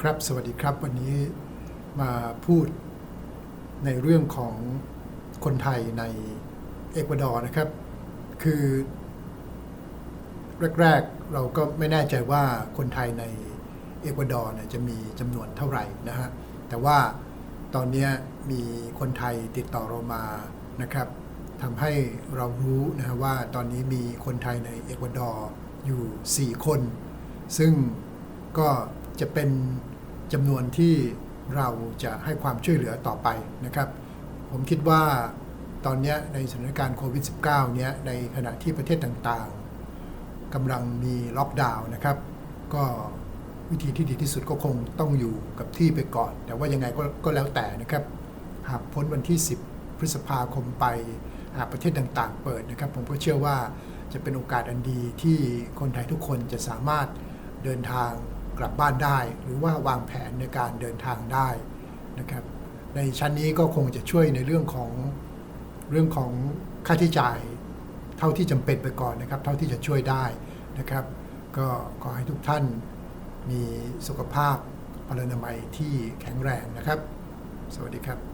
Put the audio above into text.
ครับสวัสดีครับวันนี้มาพูดในเรื่องของคนไทยในเอกวาดอร์นะครับ คือ แรก ๆ เราก็ไม่แน่ใจว่าคนไทยในเอกวาดอร์เนี่ยจะมีจำนวนเท่าไหร่นะฮะแต่ว่าตอนนี้มีคนไทยติดต่อเรามานะครับทำให้เรารู้นะฮะว่าตอนนี้มีคนไทยในเอกวาดอร์อยู่ 4 คน ซึ่งก็ จะเป็นจำนวนที่เราจะให้ความช่วยเหลือต่อไปนะครับ ผมคิดว่าตอนนี้ในสถานการณ์โควิด -19 เนี้ยในขณะที่ประเทศต่างๆกำลังมีล็อกดาวน์นะครับ ก็วิธีที่ดีที่สุดก็คงต้องอยู่กับที่ไปก่อน แต่ว่ายังไงก็ก็แล้วแต่นะครับ หากพ้นวันที่ 10 พฤษภาคมไปหากประเทศต่างๆ เปิดนะครับ ผมก็เชื่อว่าจะเป็นโอกาสอันดีที่คนไทยทุกคนจะสามารถ เดินทางกลับบ้านได้ หรือว่าวางแผนในการเดินทางได้นะครับ ในชั้นนี้ก็คงจะช่วยในเรื่องของเรื่องของค่าใช้จ่ายเท่าที่จำเป็นไปก่อนนะครับ เท่าที่จะช่วยได้นะครับ ก็ขอให้ทุกท่านมีสุขภาพพลานามัยที่แข็งแรงนะครับ สวัสดีครับ